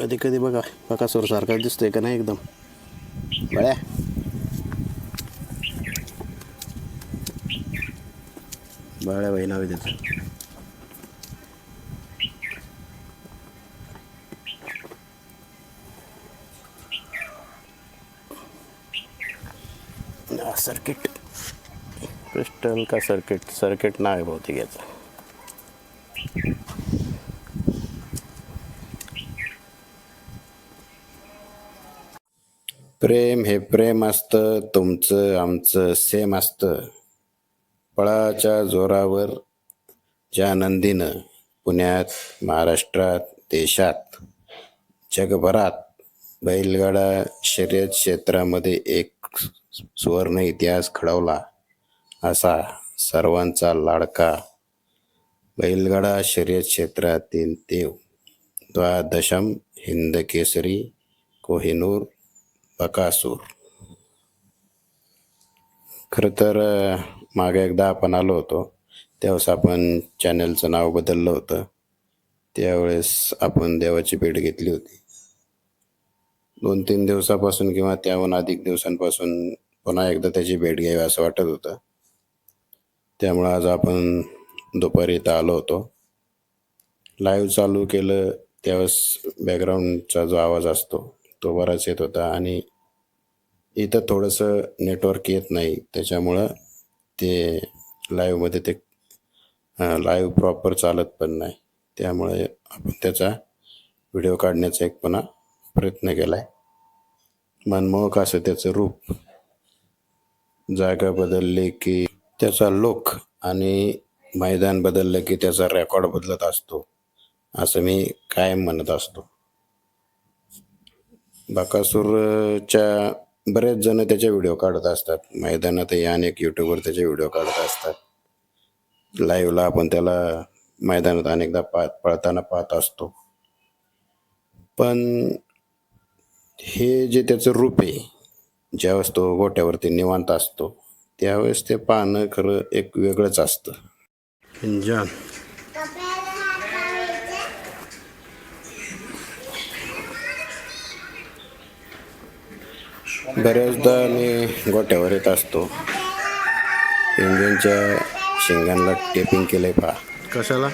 कधी कधी बघा बकासूर सारखा दिसतोय का नाही एकदम? बळ्या. बळ्या बाई नावे आहे सर्किट क्रिस्टल का सर्किट सर्किट नाही आहे बहुतेक याचं. प्रेम हे प्रेम असतं तुमचं आमचं सेम असतं. पळाच्या जोरावर ज्या नंदीनं पुण्यात महाराष्ट्रात देशात जगभरात बैलगाडा शर्यत क्षेत्रामध्ये एक सुवर्ण इतिहास घडवला असा सर्वांचा लाडका बैलगाडा शर्यत क्षेत्रातील देव. द्वादशम हिंदकेसरी कोहिनूर बकासूर खरं तर मागे एकदा आपण आलो होतो त्यावेळेस आपण चॅनलचं नाव बदललं होतं. त्यावेळेस आपण देवाची भेट घेतली होती. दोन तीन दिवसापासून किंवा त्याहून अधिक दिवसांपासून पुन्हा एकदा त्याची भेट घ्यावी असं वाटत होतं. त्यामुळं आज आपण दुपारी इथं आलो होतो. लाईव्ह चालू केलं त्यावेळेस बॅकग्राऊंडचा जो आवाज असतो तो बराच येत होता आणि इथं थोडंसं नेटवर्क येत नाही. त्याच्यामुळं ते लाईव्हमध्ये ते लाईव्ह प्रॉपर चालत पण नाही. त्यामुळे आपण त्याचा व्हिडिओ काढण्याचा एक पुन्हा प्रयत्न केला आहे मनमोहक असं त्याचं रूप. जागा बदलली की त्याचा लुक आणि मैदान बदललं की त्याचा रेकॉर्ड बदलत असतो. असं मी कायम म्हणत असतो. बाकासूरच्या बरेच जण त्याचे व्हिडिओ काढत असतात. मैदानातही अनेक यूट्यूबवर त्याचे व्हिडिओ काढत असतात. लाईव्हला आपण त्याला मैदानात अनेकदा पा पळताना पाहत असतो. पण हे जे त्याचं रूप आहे ज्यावेळेस तो गोट्यावरती निवांत असतो त्यावेळेस ते पाहणं खरं एक वेगळंच असतं. जॉन बऱ्याचदा मी गोट्यावर येत असतो. इंजिनच्या शिंगांना टेपिंग केलंय पहा. कशाला?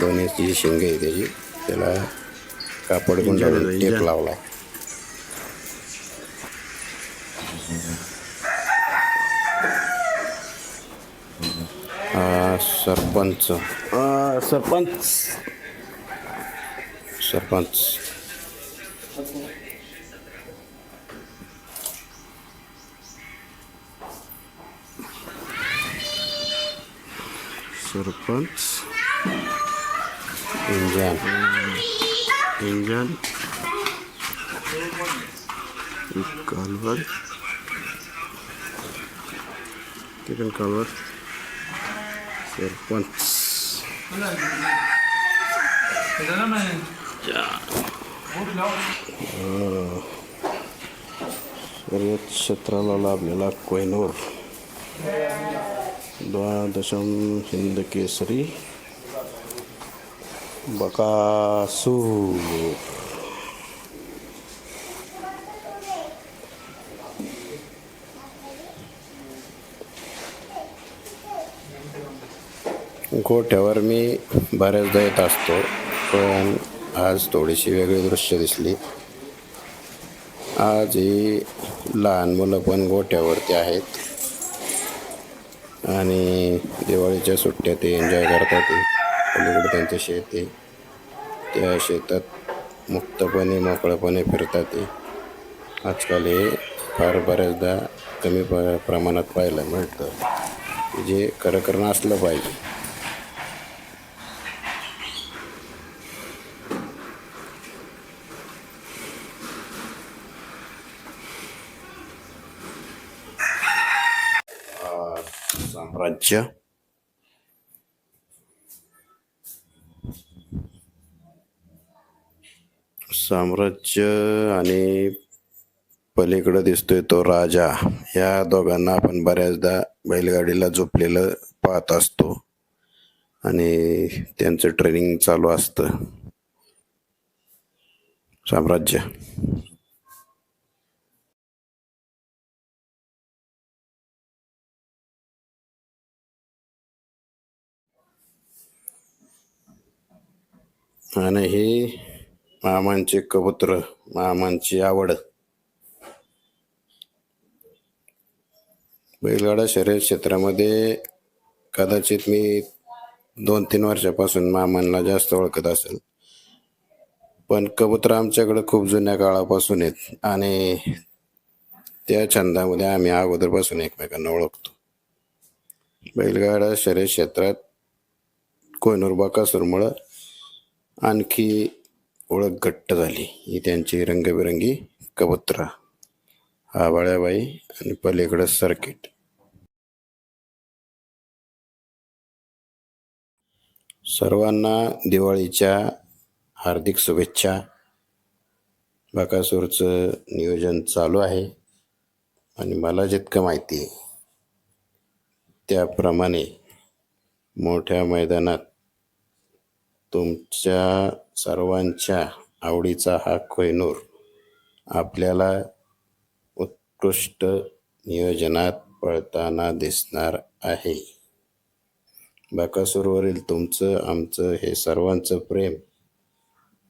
दोन्ही जी शिंग आहे त्याची. त्याला कापड गुंडाळून. टेप लावला सरपंच. सरपंच. सरपंच. सरपंच इंजन इंजन कालवर किरण कालवर सरपंच शर्यत क्षेत्राला लाभलेला कोहिनूर द्वादशं हिंद केसरी बकासूर गोठ्यावर मी बऱ्याचदा येत असतो पण आज थोडीशी वेगळी दृश्य दिसली. आज ही लहान मुलं पण गोठ्यावरती आहेत. आणि दिवाळीच्या सुट्ट्या ते एन्जॉय करतात. ते पलीकडे त्यांचं शेत आहे. त्या शेतात मुक्तपणे मोकळेपणे फिरतात ते. आजकाल हे फार बऱ्याचदा कमी प प्रमाणात पाहायला मिळतं. जे खरं करणं असलं पाहिजे. राज्य साम्राज्य आणि पलीकडं दिसतोय तो राजा. या दोघांना आपण बऱ्याचदा बैलगाडीला झोपलेलं पाहत असतो. आणि त्यांचं ट्रेनिंग चालू असतं. साम्राज्य. आणि ही मामांचे कबूतर मामांची आवड. बैलगाडा शर्यत क्षेत्रामध्ये कदाचित मी दोन तीन वर्षापासून मामांना जास्त ओळखत असेल. पण कबूतर आमच्याकडं खूप जुन्या काळापासून आहेत आणि त्या छंदामध्ये आम्ही अगोदरपासून एकमेकांना ओळखतो. बैलगाडा शर्यत क्षेत्रात कोयनूर बाकासूरमुळं आणखी ओळख घट्ट झाली. ही त्यांची रंगबिरंगी कबुतरा. हा आणि पलीकडं सर्किट. सर्वांना दिवाळीच्या हार्दिक शुभेच्छा. बाकासूरचं नियोजन चालू आहे. आणि मला जितकं माहिती आहे त्याप्रमाणे मोठ्या मैदानात तुमच्या सर्वांच्या आवडीचा हा कोहिनूर आपल्याला उत्कृष्ट नियोजनात पळताना दिसणार आहे. बाकासूरवरील तुमचं आमचं हे सर्वांचं प्रेम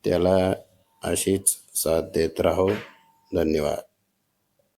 त्याला अशीच साथ देत राहो. धन्यवाद.